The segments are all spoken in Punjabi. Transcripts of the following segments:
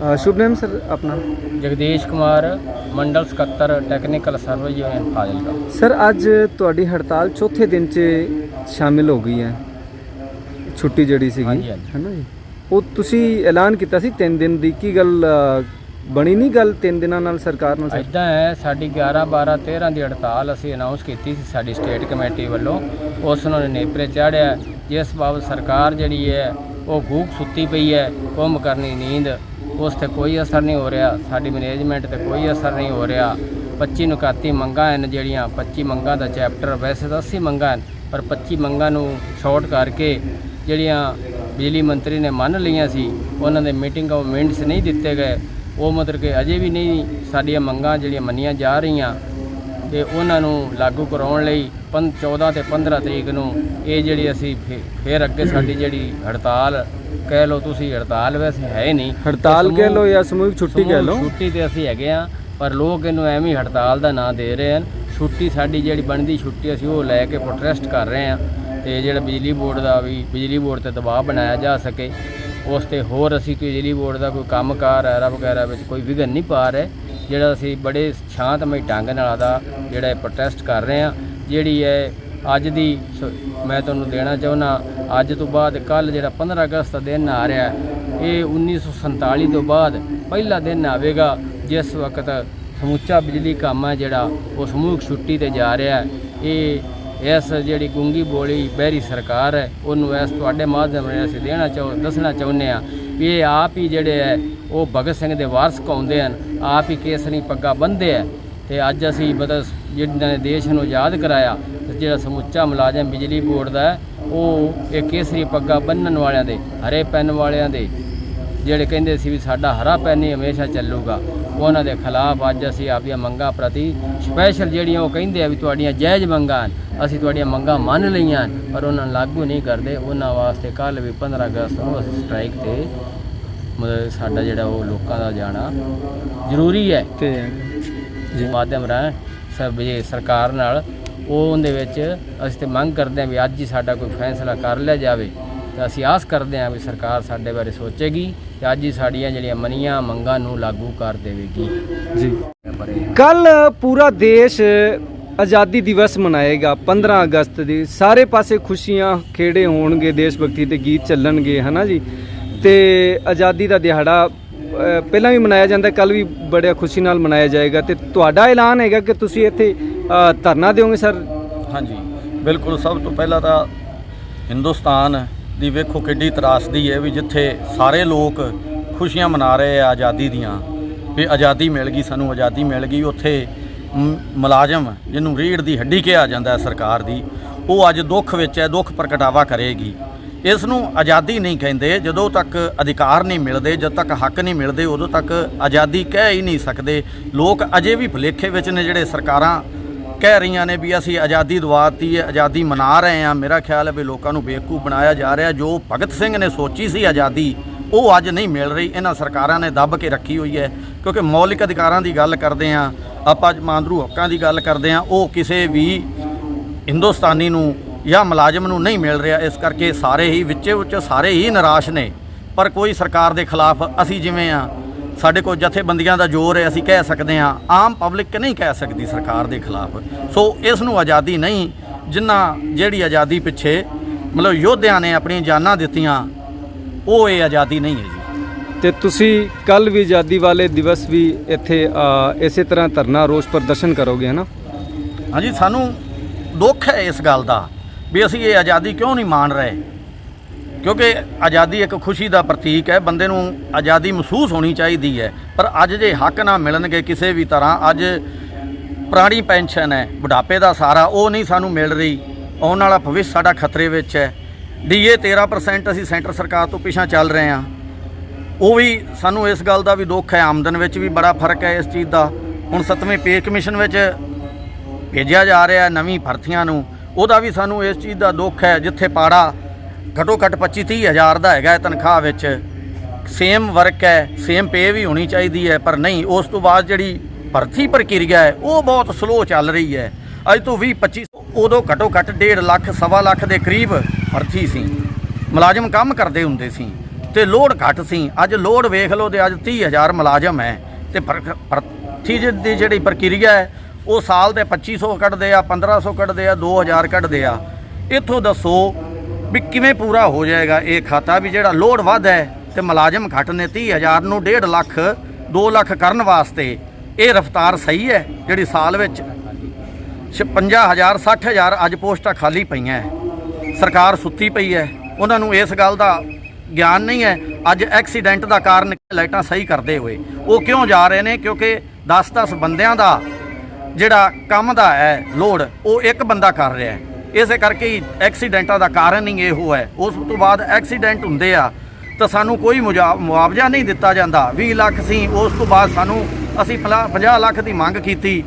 ਸ਼ੁਭ ਨਾਮ ਸਰ ਆਪਣਾ? ਜਗਦੀਸ਼ ਕੁਮਾਰ ਮੰਡਲ ਸਕੱਤਰ technical service union Fazilka. Sir ਅੱਜ ਤੁਹਾਡੀ ਹੜਤਾਲ ਚੌਥੇ ਦਿਨ 'ਚ ਸ਼ਾਮਿਲ ਹੋ ਗਈ ਹੈ। ਛੁੱਟੀ ਜਿਹੜੀ ਸੀਗੀ। ਹਾਂਜੀ, ਜੀ? ਉਹ ਤੁਸੀਂ ਐਲਾਨ ਕੀਤਾ ਸੀ 3 ਦਿਨ ਦੀ ਕੀ ਗੱਲ ਅ, ਬਣੀ ਨਹੀਂ ਗੱਲ 3 ਦਿਨਾਂ ਨਾਲ ਸਰਕਾਰ ਨਾਲ ਸਰ? ਇਦਾਂ ਹੈ ਸਾਡੀ 11 12 13 ਦੀ ਹੜਤਾਲ ਅਸੀਂ ਅਨਾਉਂਸ ਕੀਤੀ ਸੀ ਸਾਡੀ ਸਟੇਟ ਕਮੇਟੀ ਵੱਲੋਂ। ਉਸ ਨੂੰ ਨੇਪਰੇ ਚਾੜਿਆ। ਜਿਸ ਬਾਬਤ ਸਰਕਾਰ ਜਿਹੜੀ ਹੈ ਉਹ ਗੂਕ ਸੁੱਤੀ ਪਈ ਹੈ ਕੁੰਭ ਕਰਨੀ ਨੀਂਦ। ਉਸ ਤੇ ਕੋਈ ਅਸਰ ਨਹੀਂ ਹੋ ਰਿਹਾ, ਸਾਡੀ ਮੈਨੇਜਮੈਂਟ ਤੇ ਕੋਈ ਅਸਰ ਨਹੀਂ ਹੋ ਰਿਹਾ। 25 ਨੁਕਾਤੀ ਮੰਗਾਂ ਹਨ ਜਿਹੜੀਆਂ 25 ਮੰਗਾਂ ਦਾ ਚੈਪਟਰ ਵੈਸੇ ਤਾਂ 80 ਮੰਗਾਂ ਹਨ, ਪਰ 25 ਮੰਗਾਂ ਨੂੰ ਸ਼ਾਰਟ ਕਰਕੇ ਜਿਹੜੀਆਂ ਬਿਜਲੀ ਮੰਤਰੀ ਨੇ ਮੰਨ ਲਈਆਂ ਸੀ, ਉਹਨਾਂ ਦੇ ਮੀਟਿੰਗ ਆਫ ਮਿੰਟਸ ਨਹੀਂ ਦਿੱਤੇ ਗਏ। ਉਹ ਮਤਲਬ ਕਿ ਅਜੇ ਵੀ ਨਹੀਂ ਸਾਡੀਆਂ ਮੰਗਾਂ ਜਿਹੜੀਆਂ ਮੰਨੀਆਂ ਜਾ ਰਹੀਆਂ ਤੇ ਉਹਨਾਂ ਨੂੰ ਲਾਗੂ ਕਰਾਉਣ ਲਈ ਪੰ 14 ਤੇ 15 ਤਰੀਕ ਨੂੰ ਇਹ ਜਿਹੜੀ ਅਸੀਂ ਫੇਰ ਅੱਗੇ ਸਾਡੀ ਜਿਹੜੀ ਹੜਤਾਲ ਕਹਿ ਲਓ ਤੁਸੀਂ ਹੜਤਾਲ ਵੈਸੇ ਹੈ ਹੀ ਨਹੀਂ। ਹੜਤਾਲ ਕਹਿ ਲਓ ਜਾਂ ਸਮੂਹਿਕ ਛੁੱਟੀ ਕਹਿ ਲਓ। ਛੁੱਟੀ ਤੇ ਅਸੀਂ ਹੈਗੇ ਆ ਪਰ ਲੋਕ ਇਹਨੂੰ ਐਵੇਂ ਹੀ ਹੜਤਾਲ ਦਾ ਨਾਂ ਦੇ ਰਹੇ ਹਨ। ਛੁੱਟੀ ਸਾਡੀ ਜਿਹੜੀ ਬਣਦੀ ਛੁੱਟੀ ਅਸੀਂ ਉਹ ਲੈ ਕੇ ਪ੍ਰੋਟੈਸਟ ਕਰ ਰਹੇ ਆ ਤੇ ਜਿਹੜਾ ਬਿਜਲੀ ਬੋਰਡ ਦਾ ਵੀ ਬਿਜਲੀ ਬੋਰਡ ਤੇ ਦਬਾਅ ਬਣਾਇਆ ਜਾ ਸਕੇ ਉਸ ਤੇ ਹੋਰ ਅਸੀਂ ਕੋਈ ਬਿਜਲੀ ਬੋਰਡ ਦਾ ਕੋਈ ਕੰਮਕਾਰ ਐਰਾ ਵਗੈਰਾ ਵਿੱਚ ਕੋਈ ਵਿਘਨ ਨਹੀਂ ਪਾ ਰਹੇ। ਜਿਹੜਾ ਅਸੀਂ ਬੜੇ ਸ਼ਾਂਤਮਈ ਢੰਗ ਨਾਲ ਆਦਾ ਜਿਹੜਾ ਪ੍ਰੋਟੈਸਟ ਕਰ ਰਹੇ ਆ ਜਿਹੜੀ ਹੈ ਅੱਜ ਦੀ ਸ- ਮੈਂ ਤੁਹਾਨੂੰ ਦੇਣਾ ਚਾਹੁੰਦਾ ਅੱਜ ਤੋਂ ਬਾਅਦ ਕੱਲ ਜਿਹੜਾ 15 ਅਗਸਤ ਦਾ ਦਿਨ ਆ ਰਿਹਾ ਹੈ, ਇਹ 1947 ਤੋਂ ਬਾਅਦ ਪਹਿਲਾ ਦਿਨ ਆਵੇਗਾ ਜਿਸ ਵਕਤ ਸਮੁੱਚਾ ਬਿਜਲੀ ਕੰਮ ਹੈ ਜਿਹੜਾ ਉਹ ਸਮੂਹਕ ਛੁੱਟੀ ਤੇ ਜਾ ਰਿਹਾ ਇਹ ਇਸ ਜਿਹੜੀ ਗੁੰਗੀ ਬੋਲੀ ਬਹਿਰੀ ਸਰਕਾਰ ਹੈ ਉਹਨੂੰ ਇਸ ਤੁਹਾਡੇ ਮਾਧਿਅਮ ਰਾਹੀਂ ਅਸੀਂ ਦੇਣਾ ਚਾਹੋ ਦੱਸਣਾ ਚਾਹੁੰਦੇ ਆ ਵੀ ਇਹ ਆਪ ਹੀ ਜਿਹੜੇ ਹੈ ਉਹ ਭਗਤ ਸਿੰਘ ਦੇ ਵਾਰਸ ਕਹਾਉਂਦੇ ਹਨ ਆਪ ਹੀ ਕੇਸਰੀ ਪੱਗਾ ਬੰਨਦੇ ਆ ਤੇ ਅੱਜ ਅਸੀਂ ਮਤਲਬ ਜਿਨ੍ਹਾਂ ਨੇ ਦੇਸ਼ ਨੂੰ ਆਜ਼ਾਦ ਕਰਾਇਆ ਜਿਹੜਾ ਸਮੁੱਚਾ ਮੁਲਾਜ਼ਮ ਬਿਜਲੀ ਬੋਰਡ ਦਾ ਉਹ ਇਹ ਕੇਸਰੀ ਪੱਗਾ ਬੰਨਣ ਵਾਲਿਆਂ ਦੇ ਹਰੇ ਪੈਨ ਵਾਲਿਆਂ ਦੇ ਜਿਹੜੇ ਕਹਿੰਦੇ ਸੀ ਵੀ ਸਾਡਾ ਹਰਾ ਪੈਨ ਹੀ ਹਮੇਸ਼ਾ ਚੱਲੂਗਾ। ਉਹਨਾਂ ਦੇ ਖਿਲਾਫ ਅੱਜ ਅਸੀਂ ਆਪਦੀਆਂ ਮੰਗਾਂ ਪ੍ਰਤੀ ਸਪੈਸ਼ਲ ਜਿਹੜੀਆਂ ਉਹ ਕਹਿੰਦੇ ਆ ਵੀ ਤੁਹਾਡੀਆਂ ਜਾਇਜ਼ ਮੰਗਾਂ ਹਨ ਅਸੀਂ ਤੁਹਾਡੀਆਂ ਮੰਗਾਂ ਮੰਨ ਲਈਆਂ ਹਨ, ਪਰ ਉਹਨਾਂ ਨੂੰ ਲਾਗੂ ਨਹੀਂ ਕਰਦੇ। ਉਹਨਾਂ ਵਾਸਤੇ ਕੱਲ ਵੀ 15 ਅਗਸਤ ਨੂੰ ਅਸੀਂ ਸਟ੍ਰਾਈਕ ਤੇ ਮਤਲਬ ਸਾਡਾ ਜਿਹੜਾ ਉਹ ਲੋਕਾਂ ਦਾ ਜਾਣਾ ਜ਼ਰੂਰੀ ਹੈ। ਤੇ ਜੀ। ਮਾਧਿਅਮ ਰਾਹੀਂ ਸਭ ਜੇ ਸਰਕਾਰ ਨਾਲ ਉਹ ਉਹਦੇ ਵਿੱਚ ਅਸੀਂ ਤੇ ਮੰਗ ਕਰਦੇ ਹਾਂ ਵੀ ਅੱਜ ਹੀ ਸਾਡਾ ਕੋਈ ਫੈਸਲਾ ਕਰ ਲਿਆ ਜਾਵੇ ਤੇ ਅਸੀਂ ਆਸ ਕਰਦੇ ਹਾਂ ਵੀ ਸਰਕਾਰ ਸਾਡੇ ਬਾਰੇ ਸੋਚੇਗੀ ਤੇ ਅੱਜ ਹੀ ਸਾਡੀਆਂ ਜਿਹੜੀਆਂ ਮਨੀਆਂ ਮੰਗਾਂ ਨੂੰ ਲਾਗੂ ਕਰ ਦੇਵੇਗੀ। ਜੀ। ਕੱਲ ਪੂਰਾ ਦੇਸ਼ ਆਜ਼ਾਦੀ ਦਿਵਸ ਮਨਾਏਗਾ 15 ਅਗਸਤ ਦੀ। ਸਾਰੇ ਪਾਸੇ ਖੁਸ਼ੀਆਂ ਖੇੜੇ ਹੋਣਗੇ ਦੇਸ਼ ਭਗਤੀ ਦੇ ਗੀਤ ਚੱਲਣਗੇ ਹਨਾ ਜੀ? ਤੇ ਆਜ਼ਾਦੀ ਦਾ ਦਿਹਾੜਾ ਪਹਿਲਾਂ ਵੀ ਮਨਾਇਆ ਜਾਂਦਾ ਕੱਲ ਵੀ ਬੜਿਆ ਖੁਸ਼ੀ ਨਾਲ ਮਨਾਇਆ ਜਾਏਗਾ। ਤੇ ਤੁਹਾਡਾ ਐਲਾਨ ਹੈਗਾ ਕਿ ਤੁਸੀਂ ਇੱਥੇ ਧਰਨਾ ਦਿਓਗੇ, ਸਰ? ਹਾਂਜੀ, ਬਿਲਕੁਲ। ਸਭ ਤੋਂ ਪਹਿਲਾਂ ਤਾਂ ਹਿੰਦੁਸਤਾਨ ਦੀ ਵੇਖੋ ਕਿੱਡੀ ਤਰਾਸਦੀ ਹੈ ਵੀ ਜਿੱਥੇ ਸਾਰੇ ਲੋਕ ਖੁਸ਼ੀਆਂ ਮਨਾ ਰਹੇ ਆ ਆਜ਼ਾਦੀ ਦੀਆਂ, ਵੀ ਆਜ਼ਾਦੀ ਮਿਲ ਗਈ, ਸਾਨੂੰ ਆਜ਼ਾਦੀ ਮਿਲ ਗਈ। ਉੱਥੇ ਮੁਲਾਜ਼ਮ ਜਿਹਨੂੰ ਰੀੜ ਦੀ ਹੱਡੀ ਕਿਹਾ ਜਾਂਦਾ ਸਰਕਾਰ ਦੀ, ਉਹ ਅੱਜ ਦੁੱਖ ਵਿੱਚ ਹੈ, ਦੁੱਖ ਪ੍ਰਗਟਾਵਾ ਕਰੇਗੀ। ਇਸ ਨੂੰ ਆਜ਼ਾਦੀ ਨਹੀਂ ਕਹਿੰਦੇ, ਜਦੋਂ ਤੱਕ ਅਧਿਕਾਰ ਨਹੀਂ ਮਿਲਦੇ, ਜਦ ਤੱਕ ਹੱਕ ਨਹੀਂ ਮਿਲਦੇ, ਉਦੋਂ ਤੱਕ ਆਜ਼ਾਦੀ ਕਹਿ ਹੀ ਨਹੀਂ ਸਕਦੇ। ਲੋਕ ਅਜੇ ਵੀ ਭੁਲੇਖੇ ਵਿੱਚ ਨੇ ਜਿਹੜੇ ਸਰਕਾਰਾਂ ਕਹਿ ਰਹੀਆਂ ਨੇ ਵੀ ਅਸੀਂ ਆਜ਼ਾਦੀ ਦਵਾਤੀ ਹੈ, ਆਜ਼ਾਦੀ ਮਨਾ ਰਹੇ ਹਾਂ। ਮੇਰਾ ਖਿਆਲ ਹੈ ਵੀ ਲੋਕਾਂ ਨੂੰ ਬੇਵਕੂਫ ਬਣਾਇਆ ਜਾ ਰਿਹਾ। ਜੋ ਭਗਤ ਸਿੰਘ ਨੇ ਸੋਚੀ ਸੀ ਆਜ਼ਾਦੀ, ਉਹ ਅੱਜ ਨਹੀਂ ਮਿਲ ਰਹੀ। ਇਹਨਾਂ ਸਰਕਾਰਾਂ ਨੇ ਦੱਬ ਕੇ ਰੱਖੀ ਹੋਈ ਹੈ। ਕਿਉਂਕਿ ਮੌਲਿਕ ਅਧਿਕਾਰਾਂ ਦੀ ਗੱਲ ਕਰਦੇ ਹਾਂ, ਆਪਾਂ ਮਾਨਦਰੂ ਹੱਕਾਂ ਦੀ ਗੱਲ ਕਰਦੇ ਹਾਂ, ਉਹ ਕਿਸੇ ਵੀ ਹਿੰਦੁਸਤਾਨੀ ਨੂੰ ਜਾਂ ਮੁਲਾਜ਼ਮ ਨੂੰ ਨਹੀਂ ਮਿਲ ਰਿਹਾ ਇਸ ਕਰਕੇ ਸਾਰੇ ਹੀ ਵਿੱਚੇ ਵਿੱਚ ਸਾਰੇ ਹੀ ਨਿਰਾਸ਼ ਨੇ। ਪਰ ਕੋਈ ਸਰਕਾਰ ਦੇ ਖਿਲਾਫ ਅਸੀਂ ਜਿਵੇਂ ਆ ਸਾਡੇ ਕੋਲ ਜਥੇਬੰਦੀਆਂ ਦਾ ਜ਼ੋਰ ਹੈ ਅਸੀਂ ਕਹਿ ਸਕਦੇ ਹਾਂ ਆਮ ਪਬਲਿਕ ਨਹੀਂ ਕਹਿ ਸਕਦੀ ਸਰਕਾਰ ਦੇ ਖਿਲਾਫ। ਸੋ ਇਸ ਨੂੰ ਆਜ਼ਾਦੀ ਨਹੀਂ ਜਿਨ੍ਹਾਂ ਜਿਹੜੀ ਆਜ਼ਾਦੀ ਪਿੱਛੇ ਮਤਲਬ ਯੋਧਿਆਂ ਨੇ ਆਪਣੀਆਂ ਜਾਨਾਂ ਦਿੱਤੀਆਂ ਉਹ ਇਹ ਆਜ਼ਾਦੀ ਨਹੀਂ ਹੈ ਜੀ। ਤੇ ਤੁਸੀਂ ਕੱਲ ਵੀ ਆਜ਼ਾਦੀ ਵਾਲੇ ਦਿਵਸ ਵੀ ਇੱਥੇ ਇਸੇ ਤਰ੍ਹਾਂ ਧਰਨਾ ਰੋਸ ਪ੍ਰਦਰਸ਼ਨ ਕਰੋਗੇ ਹਨਾ ਹਾਂਜੀ ਸਾਨੂੰ ਦੁੱਖ ਹੈ ਇਸ ਗੱਲ ਦਾ। ਵੀ ਅਸੀਂ ਇਹ ਆਜ਼ਾਦੀ ਕਿਉਂ ਨਹੀਂ ਮਾਣ ਰਹੇ? ਕਿਉਂਕਿ ਆਜ਼ਾਦੀ ਇੱਕ ਖੁਸ਼ੀ ਦਾ ਪ੍ਰਤੀਕ ਹੈ, ਬੰਦੇ ਨੂੰ ਆਜ਼ਾਦੀ ਮਹਿਸੂਸ ਹੋਣੀ ਚਾਹੀਦੀ ਹੈ। ਪਰ ਅੱਜ ਜੇ ਹੱਕ ਨਾ ਮਿਲਣਗੇ ਕਿਸੇ ਵੀ ਤਰ੍ਹਾਂ, ਅੱਜ ਪੁਰਾਣੀ ਪੈਨਸ਼ਨ ਹੈ, ਬੁਢਾਪੇ ਦਾ ਸਾਰਾ, ਉਹ ਨਹੀਂ ਸਾਨੂੰ ਮਿਲ ਰਹੀ। ਆਉਣ ਵਾਲਾ ਭਵਿੱਖ ਸਾਡਾ ਖਤਰੇ ਵਿੱਚ ਹੈ। ਡੀਏ 13% ਅਸੀਂ ਸੈਂਟਰ ਸਰਕਾਰ ਤੋਂ ਪਿਛਾਂ ਚੱਲ ਰਹੇ ਹਾਂ। ਉਹ ਵੀ ਸਾਨੂੰ ਇਸ ਗੱਲ ਦਾ ਵੀ ਦੁੱਖ ਹੈ, ਆਮਦਨ ਵਿੱਚ ਵੀ ਬੜਾ ਫ਼ਰਕ ਹੈ ਇਸ ਚੀਜ਼ ਦਾ। ਹੁਣ ਸੱਤਵੇਂ ਪੇ ਕਮਿਸ਼ਨ ਵਿੱਚ ਭੇਜਿਆ ਜਾ ਰਿਹਾ ਨਵੀਂ ਭਰਤੀਆਂ ਨੂੰ। ਉਹਦਾ ਵੀ ਸਾਨੂੰ ਇਸ ਚੀਜ਼ ਦਾ ਦੁੱਖ ਹੈ ਜਿੱਥੇ ਪਾੜਾ ਘੱਟੋ ਘੱਟ 25 30 ਹਜ਼ਾਰ ਦਾ ਹੈਗਾ ਤਨਖਾਹ ਵਿੱਚ। ਸੇਮ ਵਰਕ ਹੈ, ਸੇਮ ਪੇ ਵੀ ਹੋਣੀ ਚਾਹੀਦੀ ਹੈ, ਪਰ ਨਹੀਂ, ਉਸ ਤੋਂ ਬਾਅਦ ਜਿਹੜੀ ਭਰਤੀ ਪ੍ਰਕਿਰਿਆ ਹੈ, ਉਹ ਬਹੁਤ ਸਲੋ ਚੱਲ ਰਹੀ ਹੈ। ਅੱਜ ਤੋਂ 20 25 ਉਦੋਂ ਘੱਟੋ ਘੱਟ 1.5 ਲੱਖ, ਸਵਾ ਲੱਖ ਦੇ ਕਰੀਬ ਭਰਤੀ ਸੀ। ਮੁਲਾਜ਼ਮ ਕੰਮ ਕਰਦੇ ਹੁੰਦੇ ਸੀ ਤੇ ਲੋਡ ਘੱਟ ਸੀ। ਅੱਜ ਲੋਡ ਵੇਖ ਲਓ ਤੇ ਅੱਜ 30000 ਮੁਲਾਜ਼ਮ ਹੈ ਤੇ ਪਰ- ਭਰਤੀ ਜ- ਦੀ ਜਿਹੜੀ ਪ੍ਰਕਿਰਿਆ ਹੈ ਉਹ ਸਾਲ ਦੇ 2500 ਕੱਢਦੇ ਆ 1500 ਕੱਢਦੇ ਆ 2000 ਕੱਢਦੇ ਆ। ਇੱਥੋਂ ਦੱਸੋ ਵੀ ਕਿਵੇਂ ਪੂਰਾ ਹੋ ਜਾਏਗਾ ਇਹ ਖਾਤਾ ਵੀ ਜਿਹੜਾ ਲੋਡ ਵੱਧ ਹੈ ਤੇ ਮੁਲਾਜ਼ਮ ਘੱਟ ਨੇ 30000 ਨੂੰ 1.5 ਲੱਖ 2 ਲੱਖ ਕਰਨ ਵਾਸਤੇ। ਇਹ ਰਫਤਾਰ ਸਹੀ ਹੈ ਜਿਹੜੀ ਸਾਲ ਵਿੱਚ 55000 60000 ਅੱਜ ਪੋਸਟਾਂ ਖਾਲੀ ਪਈਆਂ ਸਰਕਾਰ ਸੁੱਤੀ ਪਈ ਹੈ। ਉਹਨਾਂ ਨੂੰ ਇਸ ਗੱਲ ਦਾ ਗਿਆਨ ਨਹੀਂ ਹੈ। ਅੱਜ ਐਕਸੀਡੈਂਟ ਦਾ ਕਾਰਨ ਲਾਈਟਾਂ ਸਹੀ ਕਰਦੇ ਹੋਏ। ਉਹ ਕਿਉਂ ਜਾ ਰਹੇ ਨੇ? ਕਿਉਂਕਿ 10-10 ਬੰਦਿਆਂ ਦਾ ਜਿਹੜਾ ਕੰਮ ਦਾ ਹੈ ਲੋਡ ਉਹ ਇੱਕ ਬੰਦਾ ਕਰ ਰਿਹਾ ਹੈ। ਇਸੇ ਕਰਕੇ ਐਕਸੀਡੈਂਟਾਂ ਦਾ ਕਾਰਨ ਹੀ ਇਹੋ ਹੈ। ਉਸ ਤੋਂ ਬਾਅਦ ਐਕਸੀਡੈਂਟ ਹੁੰਦੇ ਆ, ਤਾਂ ਸਾਨੂੰ ਕੋਈ ਮੁਜਾ- ਮੁਆਵਜ਼ਾ ਨਹੀਂ ਦਿੱਤਾ ਜਾਂਦਾ। 20 ਲੱਖ ਸੀ, ਉਸ ਤੋਂ ਬਾਅਦ ਸਾਨੂੰ ਅਸੀਂ 50 ਲੱਖ ਦੀ ਮੰਗ ਕੀਤੀ,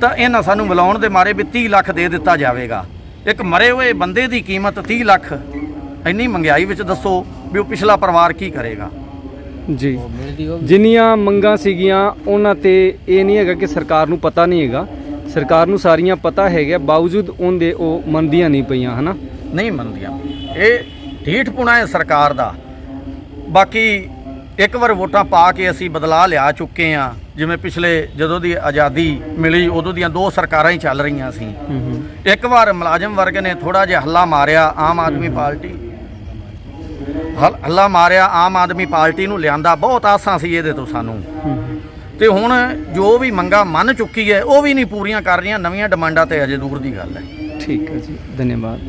ਤਾਂ ਇਹਨਾਂ ਸਾਨੂੰ ਮਿਲਾਉਣ ਦੇ ਮਾਰੇ ਵੀ 30 ਲੱਖ ਦੇ ਦਿੱਤਾ ਜਾਵੇਗਾ। ਇੱਕ ਮਰੇ ਹੋਏ ਬੰਦੇ ਦੀ ਕੀਮਤ 30 ਲੱਖ, ਇੰਨੀ ਮਹਿੰਗਾਈ ਵਿੱਚ ਦੱਸੋ ਵੀ ਉਹ ਪਿਛਲਾ ਪਰਿਵਾਰ ਕੀ ਕਰੇਗਾ। ਜੀ। ਉਹ ਮਿਲਦੀ ਉਹ ਜਿੰਨੀਆਂ ਮੰਗਾਂ ਸੀਗੀਆਂ ਉਹਨਾਂ ਤੇ ਇਹ ਨਹੀਂ ਹੈਗਾ ਕਿ ਸਰਕਾਰ ਨੂੰ ਪਤਾ ਨਹੀਂ ਹੈਗਾ। ਸਰਕਾਰ ਨੂੰ ਸਾਰੀਆਂ ਪਤਾ ਹੈਗਾ ਬਾਵਜੂਦ ਉਹਦੇ ਉਹ ਮੰਨਦੀਆਂ ਨਹੀਂ ਪਈਆਂ ਹਨਾ? ਨਹੀਂ ਮੰਨਦੀਆਂ। ਇਹ ਢੀਠਪੁਣਾ ਹੈ ਸਰਕਾਰ ਦਾ। ਬਾਕੀ ਇੱਕ ਵਾਰ ਵੋਟਾਂ ਪਾ ਕੇ ਅਸੀਂ ਬਦਲਾ ਲਿਆ ਚੁੱਕੇ ਆ ਜਿਵੇਂ ਪਿਛਲੇ ਜਦੋਂ ਦੀ ਆਜ਼ਾਦੀ ਮਿਲੀ ਉਦੋਂ ਦੀਆਂ ਦੋ ਸਰਕਾਰਾਂ ਹੀ ਚੱਲ ਰਹੀਆਂ ਸੀ। ਇੱਕ ਵਾਰ ਮੁਲਾਜ਼ਮ ਵਰਗ ਨੇ ਥੋੜਾ ਜਿਹਾ ਹੱਲਾ ਮਾਰਿਆ ਆਮ ਆਦਮੀ ਪਾਰਟੀ ਹੱਲਾ ਮਾਰਿਆ, ਆਮ ਆਦਮੀ ਪਾਰਟੀ ਨੂੰ ਲਿਆਂਦਾ, ਬਹੁਤ ਆਸਾਂ ਸੀ ਇਹਦੇ ਤੋਂ ਸਾਨੂੰ। ਹੂੰ ਤੇ ਹੁਣ ਜੋ ਵੀ ਮੰਗਾ ਮੰਨ ਚੁੱਕੀ ਹੈ, ਉਹ ਵੀ ਨਹੀਂ ਪੂਰੀਆਂ ਕਰ ਰਹੀਆਂ, ਨਵੀਆਂ ਡਿਮਾਂਡਾਂ ਤੇ ਅਜੇ ਦੂਰ ਦੀ ਗੱਲ ਹੈ। ਠੀਕ ਹੈ ਜੀ, ਧੰਨਵਾਦ।